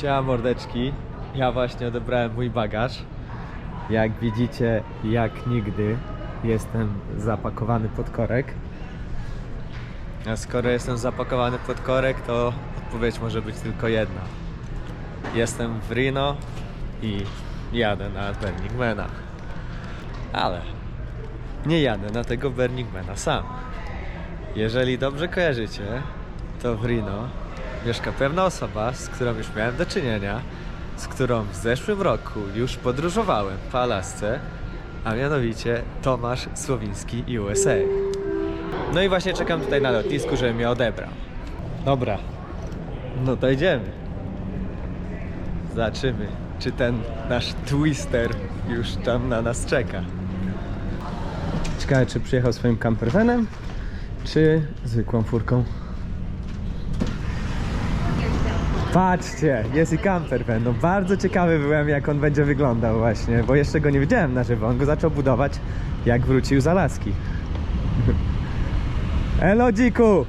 Siema mordeczki, ja właśnie odebrałem mój bagaż. Jak widzicie, jak nigdy jestem zapakowany pod korek. A skoro jestem zapakowany pod korek, to odpowiedź może być tylko jedna. Jestem w Reno i jadę na Burning Mana. Ale nie jadę na tego Burning Mana sam. Jeżeli dobrze kojarzycie, to w Reno mieszka pewna osoba, z którą już miałem do czynienia, z którą w zeszłym roku już podróżowałem po Alasce, a mianowicie Tomasz Słowiński USA. No i właśnie czekam tutaj na lotnisku, żeby mnie odebrał. Dobra, no to idziemy. Zobaczymy, czy ten nasz twister już tam na nas czeka. Ciekawe, czy przyjechał swoim campervanem, czy zwykłą furką. Patrzcie, jest i campervan. No bardzo ciekawy byłem, jak on będzie wyglądał właśnie, bo jeszcze go nie widziałem na żywo. On go zaczął budować, jak wrócił z Alaski. Elo, dziku!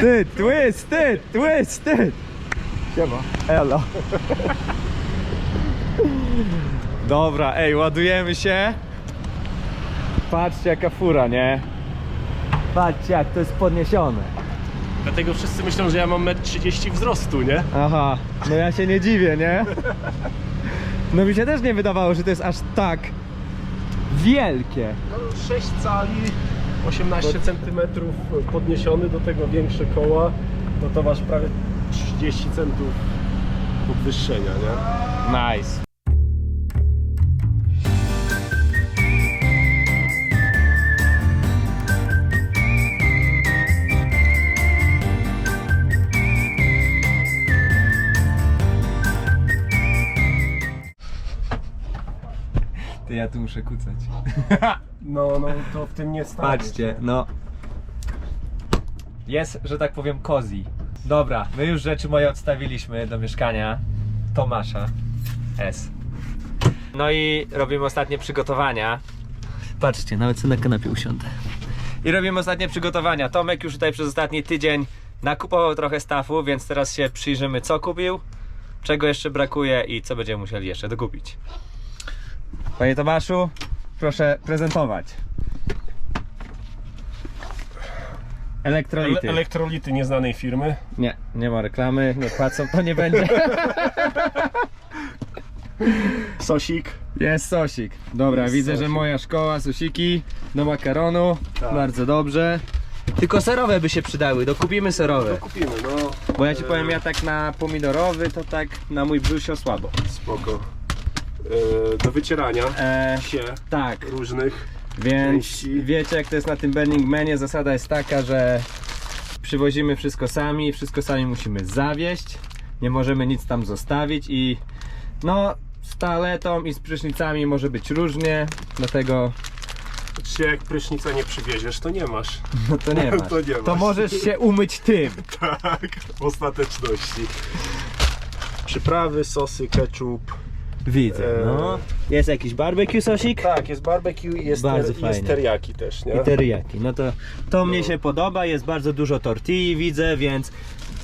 Ty, twist, ty, twist, ty! Siema. Elo. Dobra, ej, ładujemy się. Patrzcie, jaka fura, nie? Patrzcie, jak to jest podniesione. Dlatego wszyscy myślą, że ja mam 1,30 m wzrostu, nie? Aha, no ja się nie dziwię, nie? No mi się też nie wydawało, że to jest aż tak wielkie. No, 6 cali, 18 cm podniesiony, do tego większe koła, no to masz prawie 30 centów podwyższenia, nie? Nice. Ja tu muszę kucać. No, no to w tym nie stanie. Patrzcie, no. Jest, że tak powiem, cozy. Dobra, my już rzeczy moje odstawiliśmy do mieszkania Tomasza S. No i robimy ostatnie przygotowania. Patrzcie, nawet sobie na kanapie usiądę. I robimy ostatnie przygotowania. Tomek już tutaj przez ostatni tydzień nakupował trochę stafu, więc teraz się przyjrzymy co kupił, czego jeszcze brakuje i co będziemy musieli jeszcze dokupić. Panie Tomaszu, proszę prezentować. Elektrolity. Ele- elektrolity nieznanej firmy. Nie, nie ma reklamy, nie płacą, to nie będzie. Sosik. Jest sosik. Dobra, Jest widzę, że sosik. moja szkoła, sosiki do makaronu. Tak. Bardzo dobrze. Tylko serowe by się przydały, dokupimy serowe. To kupimy, no. Bo ja ci powiem, ja tak na pomidorowy, to tak na mój brzusio słabo. Spoko. E, do wycierania E, się tak, różnych. więc Części. wiecie jak to jest na tym Burning Manie, zasada jest taka, że przywozimy wszystko sami, wszystko sami musimy zawieźć, nie możemy nic tam zostawić i no z toaletą i z prysznicami może być różnie, dlatego Czy jak prysznica nie przywieziesz, to nie masz. no to nie masz. To nie To masz. możesz się umyć tym. Tak, w ostateczności. Przyprawy, sosy, ketchup. Widzę, Eee. no. Jest jakiś barbecue sosik? Tak, jest barbecue i jest, Bardzo ter, jest fajne. teriyaki też, nie? I teriyaki. No to to mnie się podoba, jest bardzo dużo tortilli widzę, więc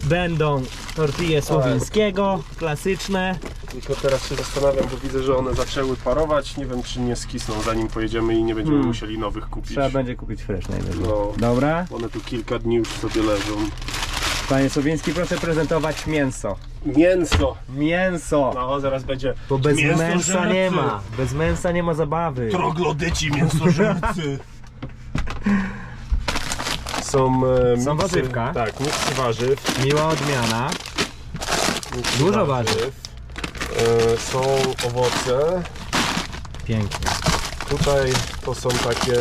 będą tortille słowińskiego, klasyczne. Tylko teraz się zastanawiam, bo widzę, że one zaczęły parować. Nie wiem, czy nie skisną zanim pojedziemy i nie będziemy Hmm. musieli nowych kupić. Trzeba będzie kupić fresh najwyżej. No. Dobra. One tu kilka dni już sobie leżą. Panie Słowiński, proszę prezentować mięso. Mięso! Mięso! No, zaraz będzie. Bo bez mięsa nie ma. Bez mięsa nie ma zabawy. Troglodyci mięsożercy! Są, e, Są miksy, warzywka. Tak, miksy warzyw. Miła odmiana. miksy Dużo warzyw. E, są owoce. Pięknie. Tutaj to są takie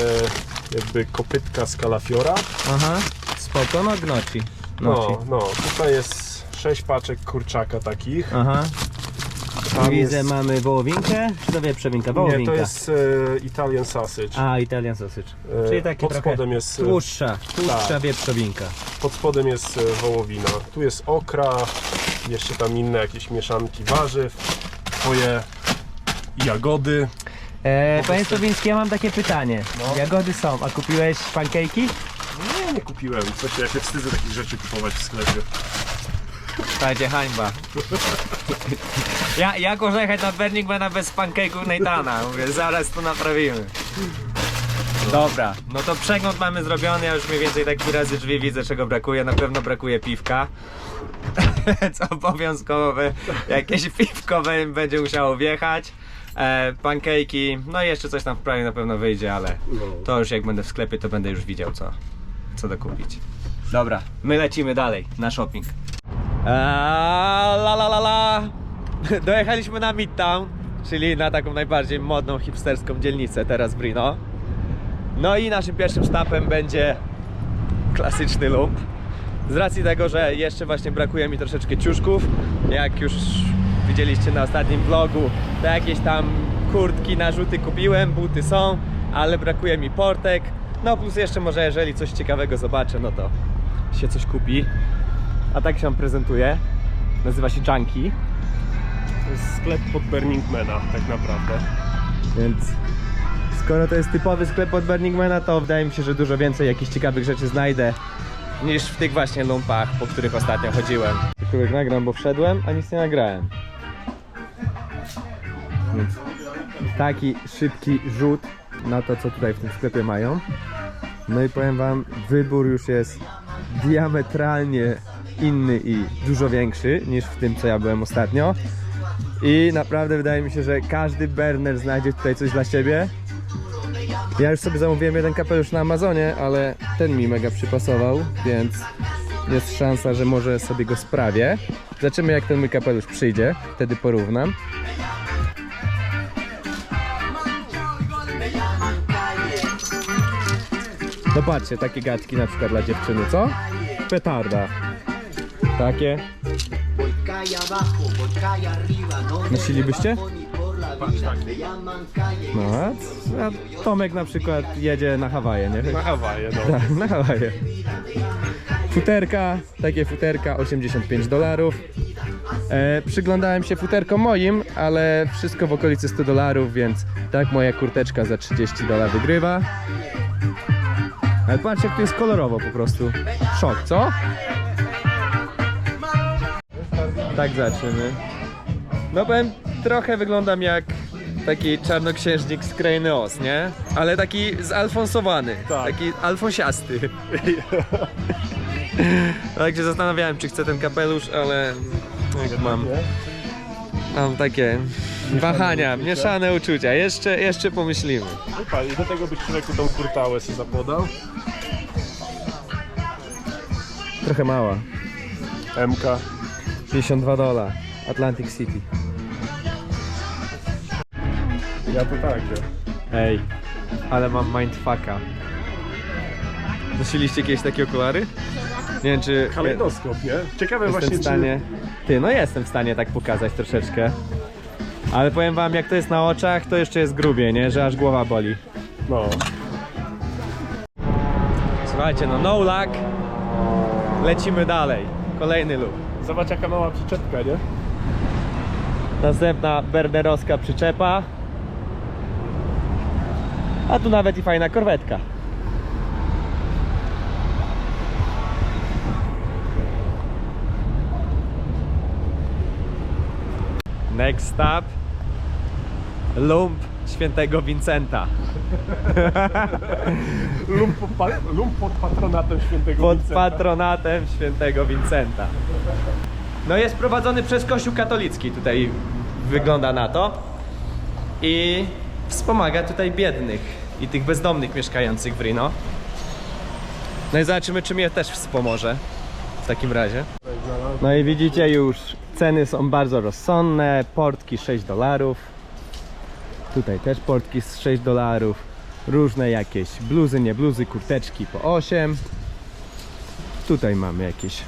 jakby kopytka z kalafiora. Aha. Spoko, no gnoci. Gnoci. No, no, tutaj jest 6 paczek kurczaka takich. Aha. Tam Widzę, jest- mamy wołowinkę, czy to wieprzowinka? Nie, Wołowinka. to jest e, Italian sausage. A, Italian sausage. E, Czyli taki pod trochę spodem jest, e, tłuszcza, tłuszcza tak. wieprzowinka. Pod spodem jest e, wołowina. Tu jest okra, jeszcze tam inne jakieś mieszanki warzyw, twoje jagody. E, panie Słowiński, ja mam takie pytanie. No. Jagody są, a kupiłeś pancake'i? Nie, nie kupiłem. Co się, ja się wstydzę takich rzeczy kupować w sklepie. Słuchajcie, hańba. Ja, jak można jechać na Burningmana bez pancake'ów Nathana? Mówię, zaraz to naprawimy. Dobra, no to przegląd mamy zrobiony, ja już mniej więcej tak razy drzwi widzę, czego brakuje. Na pewno brakuje piwka. Więc obowiązkowe jakieś piwko be- będzie musiało wjechać. E, pancake'i, no i jeszcze coś tam w prawie na pewno wyjdzie, ale No. to już jak będę w sklepie, to będę już widział co, co dokupić. Dobra, my lecimy dalej na shopping. La la la la. Dojechaliśmy na Midtown, czyli na taką najbardziej modną, hipsterską dzielnicę teraz w Brno. No i naszym pierwszym stopem będzie klasyczny lump. Z racji tego, że jeszcze właśnie brakuje mi troszeczkę ciuszków, jak już widzieliście na ostatnim vlogu, to jakieś tam kurtki, narzuty kupiłem, buty są, ale brakuje mi portek. No plus jeszcze może jeżeli coś ciekawego zobaczę, no to się coś kupi. A tak się on prezentuje. Nazywa się Junkie, To jest sklep pod Burningmana, tak naprawdę. więc skoro to jest typowy sklep od Burningmana, to wydaje mi się, że dużo więcej jakichś ciekawych rzeczy znajdę niż w tych właśnie lumpach, po których ostatnio chodziłem. Których nagram, bo wszedłem, a nic nie nagrałem. Więc taki szybki rzut na to, co tutaj w tym sklepie mają. No i powiem wam, wybór już jest diametralnie inny i dużo większy niż w tym, co ja byłem ostatnio. I naprawdę wydaje mi się, że każdy burner znajdzie tutaj coś dla siebie. Ja już sobie zamówiłem jeden kapelusz na Amazonie, ale ten mi mega przypasował, więc jest szansa, że może sobie go sprawię. Zobaczymy jak ten mój kapelusz przyjdzie, wtedy porównam. Zobaczcie, takie gadki na przykład dla dziewczyny, co? Petarda. Takie. No Nosilibyście? No, a, a Tomek na przykład jedzie na Hawaje, nie? Na Hawaje, no. Tak, na Hawaje. Futerka, takie futerka 85 dolarów. E, przyglądałem się futerkom moim, ale wszystko w okolicy 100 dolarów, więc tak moja kurteczka za 30 dolarów wygrywa. Ale patrz jak tu jest kolorowo po prostu. Szok, co? Tak zaczniemy. No powiem, trochę wyglądam jak taki czarnoksiężnik z krainy Oz, nie? Ale taki zalfonsowany, Tak. taki alfonsiasty. tak się zastanawiałem, czy chcę ten kapelusz, ale jak mam, mam takie wahania, mieszane uczucia. Jeszcze, jeszcze pomyślimy. No pa, I do tego byś człowieku tą kurtałę sobie zapodał. Trochę mała. MK. 52 dola. Atlantic City. Ja to tak, że... Ej, ale mam mindfucka. Nosiliście kiedyś takie okulary? Nie wiem czy... Kalejdoskop, nie? Ciekawe Jestem właśnie, w stanie. Ty, no jestem w stanie tak pokazać troszeczkę. Ale powiem wam, jak to jest na oczach, to jeszcze jest grubie, nie? Że aż głowa boli. No. Słuchajcie, no no luck. Lecimy dalej. Kolejny lub. Zobacz jaka mała przyczepka, nie? Następna bernerowska przyczepa. A tu nawet i fajna korwetka. Next stop. Lump świętego Vincenta. Lump pod, pa- lump pod patronatem świętego Pod Vincenta. patronatem świętego Vincenta. No jest prowadzony przez Kościół katolicki, tutaj wygląda na to. I wspomaga tutaj biednych i tych bezdomnych mieszkających w Rino. No i zobaczymy, czy mnie też wspomoże w takim razie. No i widzicie już, ceny są bardzo rozsądne, portki 6 dolarów. Tutaj też portki z 6 dolarów. Różne jakieś bluzy, nie bluzy, kurteczki po 8. Tutaj mamy jakieś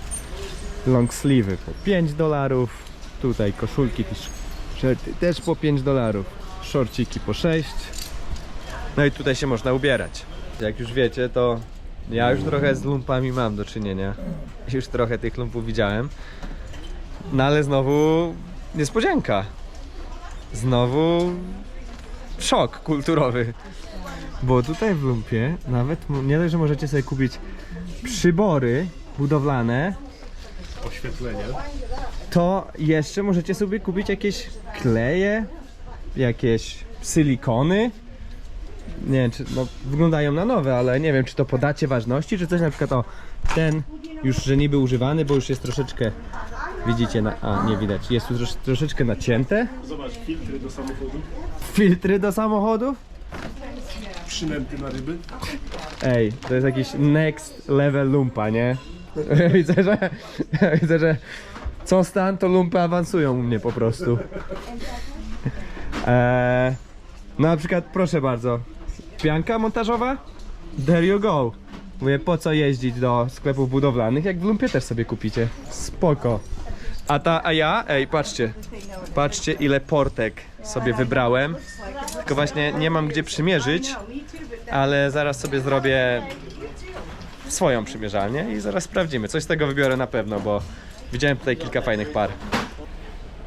long sleeve'y po 5 dolarów. Tutaj koszulki, t-shirty też po 5 dolarów. Szorciki po 6. No i tutaj się można ubierać. Jak już wiecie, to ja już trochę z lumpami mam do czynienia. Już trochę tych lumpów widziałem. No ale znowu niespodzianka. Znowu szok kulturowy. Bo tutaj w lumpie nawet nie dość, że możecie sobie kupić przybory budowlane, oświetlenie. to jeszcze możecie sobie kupić jakieś kleje, jakieś silikony. Nie wiem, czy no, wyglądają na nowe, ale nie wiem, czy to podacie ważności, czy coś na przykład o ten już, że niby używany, bo już jest troszeczkę, widzicie, na, a nie widać, jest tu trosz, troszeczkę nacięte. Zobacz, filtry do samochodu, Filtry do samochodów. przynęty na ryby. Ej, to jest jakiś next level lumpa, nie? widzę, że, widzę, że co stan, to lumpy awansują u mnie po prostu. Eee, no na przykład, proszę bardzo, pianka montażowa? There you go. Mówię, po co jeździć do sklepów budowlanych, jak w lumpie też sobie kupicie. Spoko. A ta, a ja, ej, patrzcie, patrzcie ile portek sobie wybrałem. Tylko właśnie nie mam gdzie przymierzyć, ale zaraz sobie zrobię swoją przymierzalnię i zaraz sprawdzimy. Coś z tego wybiorę na pewno, bo widziałem tutaj kilka fajnych par.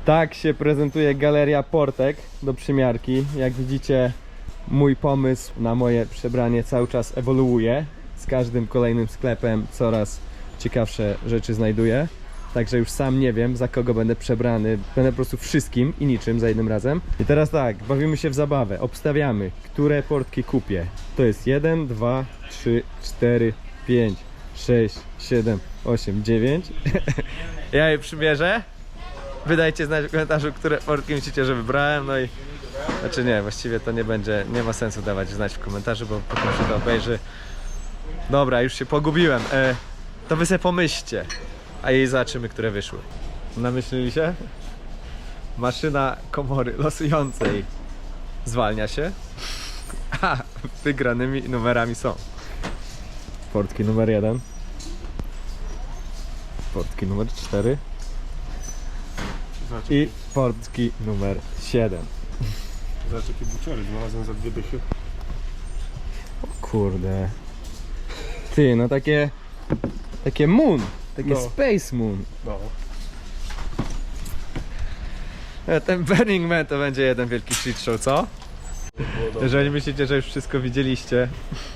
Tak się prezentuje galeria portek do przymiarki. Jak widzicie, mój pomysł na moje przebranie cały czas ewoluuje. Z każdym kolejnym sklepem coraz ciekawsze rzeczy znajduję. Także już sam nie wiem, za kogo będę przebrany. Będę po prostu wszystkim i niczym za jednym razem. I teraz tak, bawimy się w zabawę. Obstawiamy, które portki kupię. To jest 1, 2, 3, 4, 5, 6, 7, 8, 9. ja je przymierzę. Wydajcie znać w komentarzu, które portki myślicie, że wybrałem. No i znaczy nie, właściwie to nie będzie, nie ma sensu dawać znać w komentarzu, bo potem się to obejrzy. Dobra, już się pogubiłem. E, to wy sobie pomyślcie, a jej zobaczymy, które wyszły. Namyślili się? Maszyna komory losującej zwalnia się, a wygranymi numerami są portki numer 1, portki numer 4 Zobacz, i portki numer 7. zobacz jakie buciory znalazłem za dwie dychy. Kurde. Ty, no takie. Takie moon. Takie No. Space Moon. No. E, Ten Burning Man to będzie jeden wielki shit show, co? Jeżeli myślicie, że już wszystko widzieliście,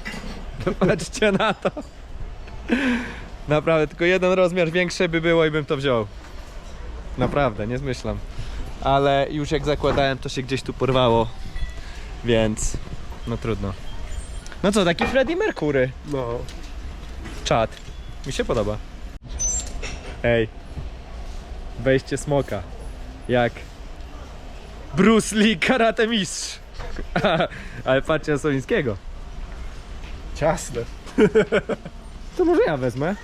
to patrzcie na to. Naprawdę, tylko jeden rozmiar większy by było i bym to wziął. Naprawdę, nie zmyślam. Ale już jak zakładałem, to się gdzieś tu porwało. Więc, no trudno. No co, taki Freddie Mercury. No. Czad. Mi się podoba. Ej. Wejście smoka. Jak Bruce Lee karate mistrz. Ale patrzcie na Solińskiego. Ciasne. To może ja wezmę.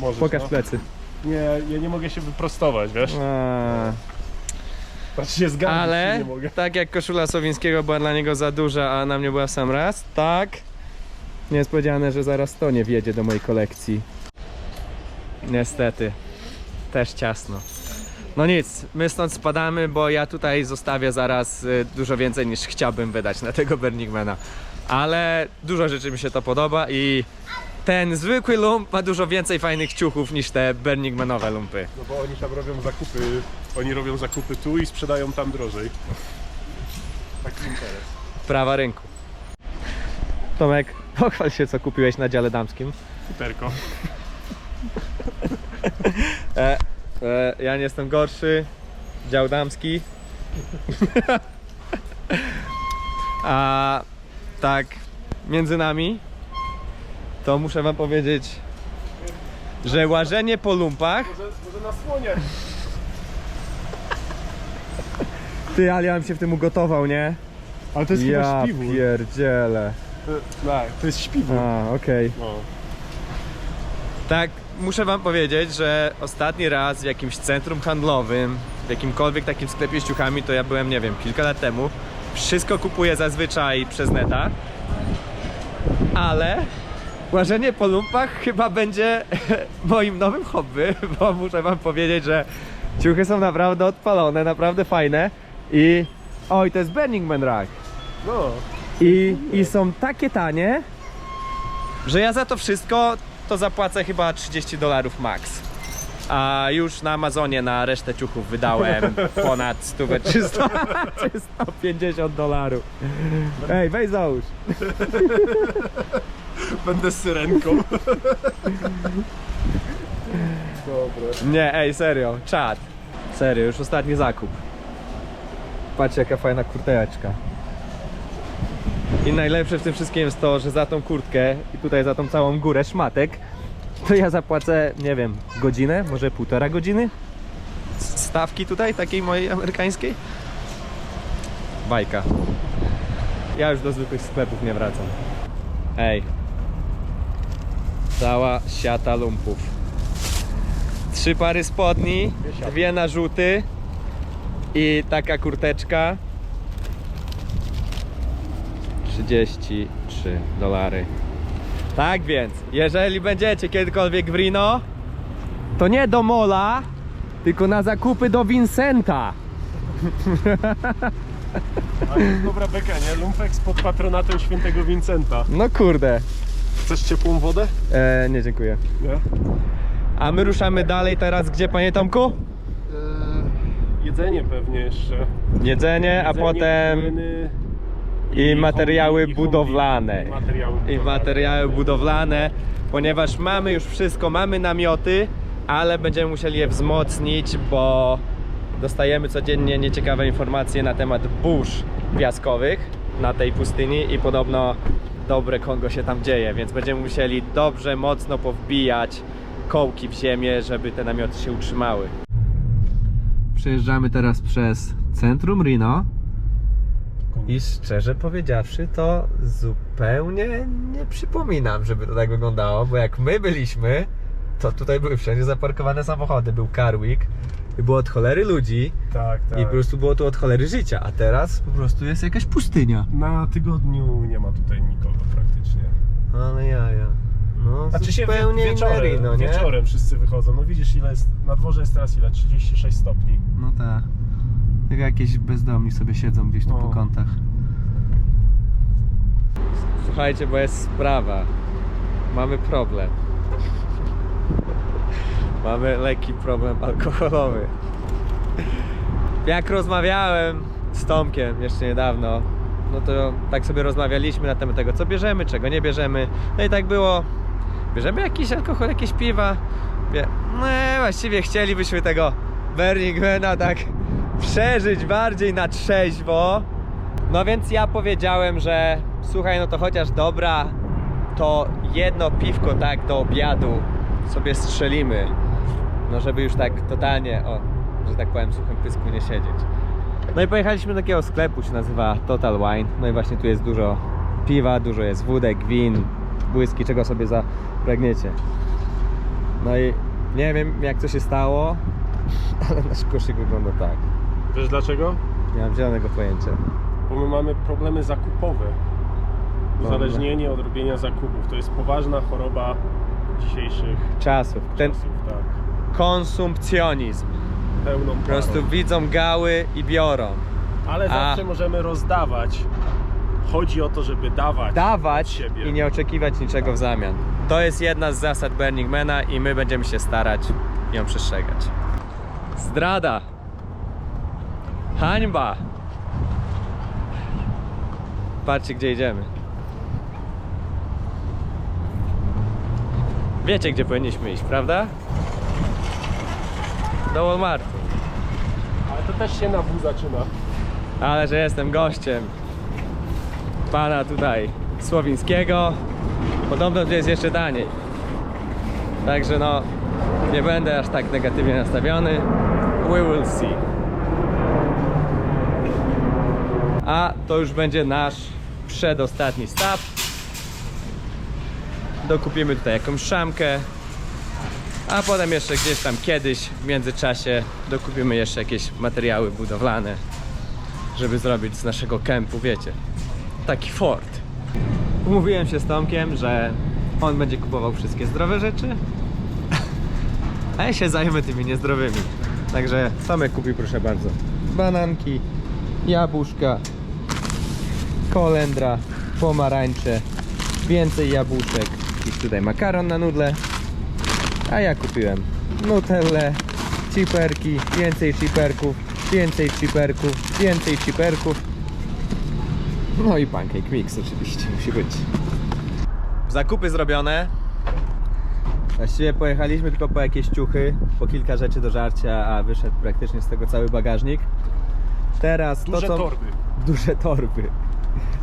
Możesz, Pokaż no. plecy. Nie, ja nie mogę się wyprostować, wiesz? A, Znaczy się zgadzam, ale nie mogę. tak jak koszula Sowińskiego była dla niego za duża, a na mnie była w sam raz, tak nie jest powiedziane, że zaraz to nie wjedzie do mojej kolekcji. Niestety. Też ciasno. No nic, my stąd spadamy, bo ja tutaj zostawię zaraz y, dużo więcej niż chciałbym wydać na tego Burningmana. Ale dużo rzeczy mi się to podoba i ten zwykły lump ma dużo więcej fajnych ciuchów niż te Burningmanowe lumpy. No bo oni tam robią zakupy, oni robią zakupy tu i sprzedają tam drożej. Taki interes. Prawa rynku. Tomek, pochwal się co kupiłeś na dziale damskim. Futerko. E, e, ja nie jestem gorszy. Dział damski. A tak, między nami, to muszę wam powiedzieć, że łażenie po lumpach. Może, może na słonie. Ty, ale ja bym się w tym ugotował, nie? Ale to jest ja chyba śpiwór. pierdzielę. Tak, to jest śpiwór. A, okej. No. Tak, muszę wam powiedzieć, że ostatni raz w jakimś centrum handlowym, w jakimkolwiek takim sklepie z ciuchami, to ja byłem, nie wiem, kilka lat temu. Wszystko kupuję zazwyczaj przez neta, ale łażenie po lumpach chyba będzie moim nowym hobby, bo muszę wam powiedzieć, że ciuchy są naprawdę odpalone, naprawdę fajne i... Oj, to jest Burning Man Rack. No. I, I są takie tanie, że ja za to wszystko to zapłacę chyba 30 dolarów max. A już na Amazonie na resztę ciuchów wydałem ponad 100 czy 100, czy 150 dolarów. Ej, weź załóż. Będę z syrenką. dobre. Nie, ej, serio, czad. Serio, już ostatni zakup. Patrzcie jaka fajna kurteczka. I najlepsze w tym wszystkim jest to, że za tą kurtkę i tutaj za tą całą górę szmatek, to ja zapłacę, nie wiem, godzinę, może półtora godziny? Stawki tutaj, takiej mojej amerykańskiej? Bajka. Ja już do zwykłych sklepów nie wracam. Ej. Cała siata lumpów. Trzy pary spodni, dwie narzuty i taka kurteczka. 33 dolary. Tak więc, jeżeli będziecie kiedykolwiek w Rino, to nie do Mola, tylko na zakupy do Vincenta. A jest dobra beka, nie? Lumpeks pod patronatem świętego Vincenta. No kurde. Chcesz ciepłą wodę? E, nie dziękuję. Nie? A my ruszamy dalej teraz gdzie, panie Tomku? Eee, jedzenie pewnie jeszcze. Jedzenie, a Jedzenie, potem płyny i materiały budowlane. i Materiały I budowlane. materiały budowlane, ponieważ mamy już wszystko, mamy namioty, ale będziemy musieli je wzmocnić, bo dostajemy codziennie nieciekawe informacje na temat burz piaskowych na tej pustyni i podobno dobre Kongo się tam dzieje, więc będziemy musieli dobrze, mocno powbijać kołki w ziemię, żeby te namioty się utrzymały. Przejeżdżamy teraz przez centrum Rino. I szczerze powiedziawszy, to zupełnie nie przypominam, żeby to tak wyglądało, bo jak my byliśmy, to tutaj były wszędzie zaparkowane samochody, był Carwick i było od cholery ludzi Tak, tak. i po prostu było tu od cholery życia, a teraz po prostu jest jakaś pustynia. Na tygodniu nie ma tutaj nikogo praktycznie. Ale jaja. No, Znaczy się zupełnie wieczorem, Rino, nie? wieczorem wszyscy wychodzą. No widzisz ile jest, na dworze jest teraz ile? 36 stopni. No tak. Jak jakieś bezdomni sobie siedzą gdzieś tu O. po kątach. Słuchajcie, bo jest sprawa. Mamy problem. Mamy lekki problem alkoholowy. Jak rozmawiałem z Tomkiem jeszcze niedawno, no to tak sobie rozmawialiśmy na temat tego, co bierzemy, czego nie bierzemy. No i tak było, bierzemy jakiś alkohol, jakieś piwa. Wie, no właściwie chcielibyśmy tego Burningmana tak przeżyć bardziej na trzeźwo. No więc ja powiedziałem, że słuchaj, no to chociaż dobra, to jedno piwko tak do obiadu sobie strzelimy. No żeby już tak totalnie, o, że tak powiem, suchym pysku nie siedzieć. No i pojechaliśmy do takiego sklepu, się nazywa Total Wine. No i właśnie tu jest dużo piwa, dużo jest wódek, win, whisky, czego sobie zapragniecie. No i nie wiem jak to się stało, ale nasz koszyk wygląda tak. Wiesz dlaczego? Nie mam zielonego pojęcia. Bo my mamy problemy zakupowe. Uzależnienie od robienia zakupów. To jest poważna choroba dzisiejszych Czasów. Ten czasów, tak. konsumpcjonizm. Pełną Po prostu widzą gały i biorą. Ale zawsze możemy rozdawać. Chodzi o to, żeby dawać. od Dawać siebie. i nie oczekiwać niczego w zamian. To jest jedna z zasad Burning Mana i my będziemy się starać ją przestrzegać. Zdrada. Hańba. Patrzcie gdzie idziemy. Wiecie gdzie powinniśmy iść, prawda? Do Walmartu. Ale to też się na W zaczyna. Ale że jestem gościem pana tutaj Słowińskiego. Podobno tu jest jeszcze taniej. Także no, nie będę aż tak negatywnie nastawiony. We will see. A to już będzie nasz przedostatni stop. Dokupimy tutaj jakąś szamkę. A potem jeszcze gdzieś tam kiedyś w międzyczasie dokupimy jeszcze jakieś materiały budowlane żeby zrobić z naszego kempu, wiecie, taki fort. Umówiłem się z Tomkiem, że on będzie kupował wszystkie zdrowe rzeczy, a ja się zajmę tymi niezdrowymi. Także Tomek kupił, proszę bardzo, bananki, jabłuszka, kolendra, pomarańcze, więcej jabłuszek, jakiś tutaj makaron na nudle, a ja kupiłem nutellę, chiperki, więcej chiperków, więcej chiperków, więcej chiperków. No i pancake mix oczywiście musi być. Zakupy zrobione. Właściwie pojechaliśmy tylko po jakieś ciuchy, po kilka rzeczy do żarcia, a wyszedł praktycznie z tego cały bagażnik. Teraz Duże to co... torby. Duże torby.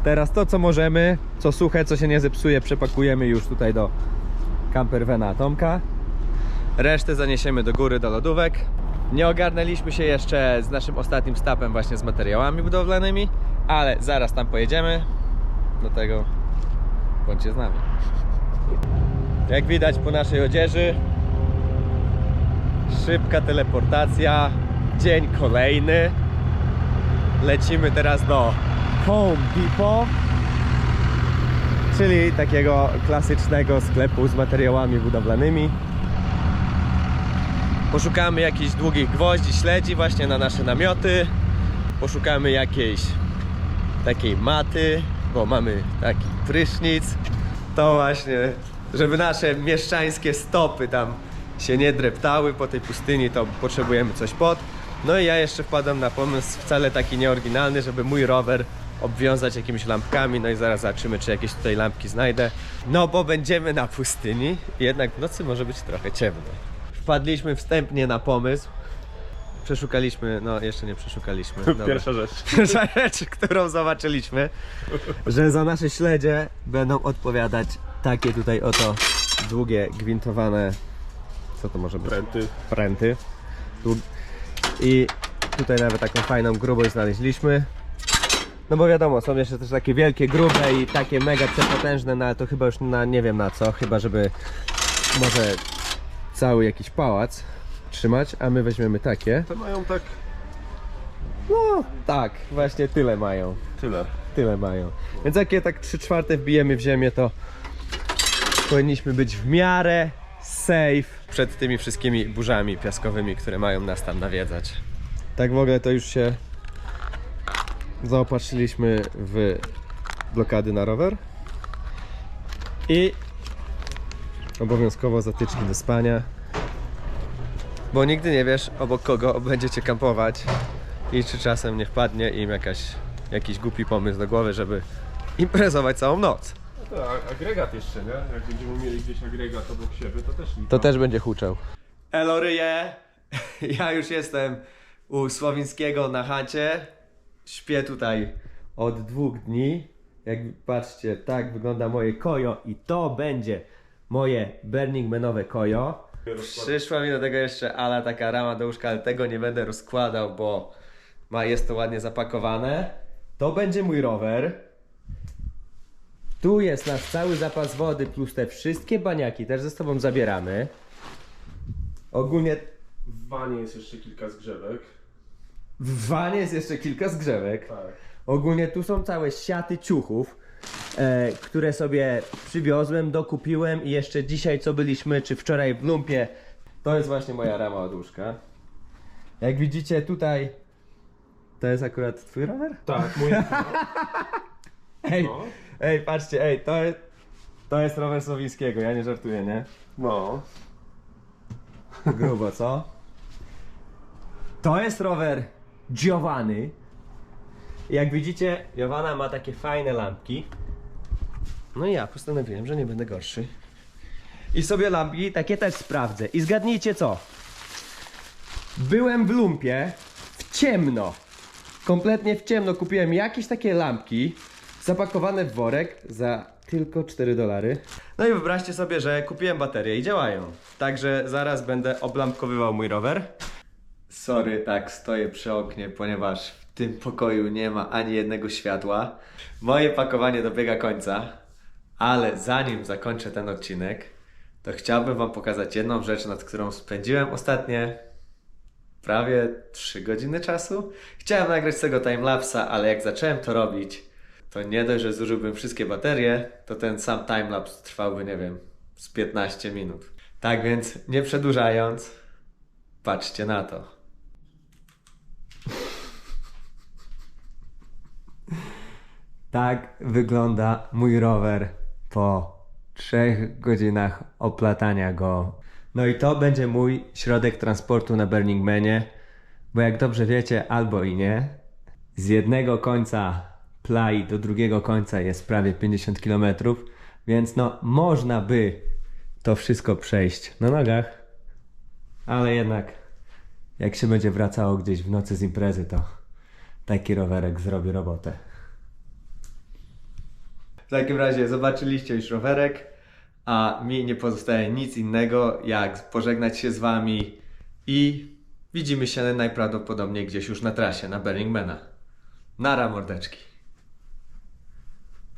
Teraz to co możemy, co suche, co się nie zepsuje, przepakujemy już tutaj do campervana Tomka. Resztę zaniesiemy do góry, do lodówek. Nie ogarnęliśmy się jeszcze z naszym ostatnim stapem właśnie z materiałami budowlanymi, ale zaraz tam pojedziemy. Do tego bądźcie z nami. Jak widać po naszej odzieży, szybka teleportacja, dzień kolejny. Lecimy teraz do Home Depot, czyli takiego klasycznego sklepu z materiałami budowlanymi. Poszukamy jakichś długich gwoździ, śledzi właśnie na nasze namioty. Poszukamy jakiejś takiej maty, bo mamy taki prysznic. To właśnie, żeby nasze mieszczańskie stopy tam się nie dreptały po tej pustyni, to potrzebujemy coś pod. No i ja jeszcze wpadłem na pomysł wcale taki nieoryginalny, żeby mój rower obwiązać jakimiś lampkami, no i zaraz zobaczymy, czy jakieś tutaj lampki znajdę. No bo będziemy na pustyni, jednak w nocy może być trochę ciemno. Wpadliśmy wstępnie na pomysł. Przeszukaliśmy, no jeszcze nie przeszukaliśmy. Dobra. Pierwsza rzecz. Pierwsza rzecz, którą zobaczyliśmy, że za nasze śledzie będą odpowiadać takie tutaj oto długie, gwintowane, co to może być? Pręty. Pręty. Dług- I tutaj nawet taką fajną grubość znaleźliśmy. No bo wiadomo, są jeszcze też takie wielkie, grube i takie mega przepotężne, no ale to chyba już na nie wiem na co, chyba żeby może cały jakiś pałac trzymać, a my weźmiemy takie. Te mają tak No tak, właśnie tyle mają. tyle. Tyle mają. Więc jak je tak 3 czwarte wbijemy w ziemię, to powinniśmy być w miarę safe przed tymi wszystkimi burzami piaskowymi, które mają nas tam nawiedzać. Tak w ogóle to już się zaopatrzyliśmy w blokady na rower i obowiązkowo zatyczki do spania. Bo nigdy nie wiesz, obok kogo będziecie kampować i czy czasem nie wpadnie im jakaś, jakiś głupi pomysł do głowy, żeby imprezować całą noc. No agregat jeszcze, nie? Jak będziemy mieli gdzieś agregat obok siebie, to też lipa. To też będzie huczał. Eloryje, ja już jestem u Sławińskiego na chacie. Śpię tutaj od dwóch dni. Jak patrzcie, tak wygląda moje kojo i to będzie moje Burning Manowe kojo. Przyszła mi do tego jeszcze Ala taka rama do łóżka, ale tego nie będę rozkładał, bo ma, jest to ładnie zapakowane. To będzie mój rower. Tu jest nasz cały zapas wody plus te wszystkie baniaki też ze sobą zabieramy. Ogólnie W wanie jest jeszcze kilka zgrzewek. w wanie jest jeszcze kilka zgrzewek. Tak. Ogólnie tu są całe siaty ciuchów, e, które sobie przywiozłem, dokupiłem i jeszcze dzisiaj co byliśmy, czy wczoraj w lumpie, to jest właśnie moja rama od łóżka. Jak widzicie tutaj, to jest akurat twój rower? Tak, mój. Ej, No. Ej, patrzcie, ej, to jest, to jest rower Słowińskiego, ja nie żartuję, nie? No. Grubo, co? To jest rower Giovanny. Jak widzicie, Giovanna ma takie fajne lampki. No i ja postanowiłem, że nie będę gorszy. I sobie lampki takie też sprawdzę. I zgadnijcie co? Byłem w lumpie w ciemno. Kompletnie w ciemno kupiłem jakieś takie lampki zapakowane w worek za tylko 4 dolary. No i wyobraźcie sobie, że kupiłem baterie i działają. Także zaraz będę oblampkowywał mój rower. Sorry, tak stoję przy oknie, ponieważ w tym pokoju nie ma ani jednego światła. Moje pakowanie dobiega końca, ale zanim zakończę ten odcinek, to chciałbym Wam pokazać jedną rzecz, nad którą spędziłem ostatnie prawie 3 godziny czasu. Chciałem nagrać z tego timelapsa, ale jak zacząłem to robić, to nie dość, że zużyłbym wszystkie baterie, to ten sam timelapse trwałby, nie wiem, z 15 minut. Tak więc, nie przedłużając, patrzcie na to. Tak wygląda mój rower po 3 godzinach oplatania go. No i to będzie mój środek transportu na Burning Manie, bo jak dobrze wiecie, albo i nie, z jednego końca plai do drugiego końca jest prawie 50 km, więc no można by to wszystko przejść na nogach. Ale jednak, jak się będzie wracało gdzieś w nocy z imprezy, to taki rowerek zrobi robotę. W takim razie zobaczyliście już rowerek, a mi nie pozostaje nic innego jak pożegnać się z wami i widzimy się najprawdopodobniej gdzieś już na trasie, na Bellingmana. Nara mordeczki.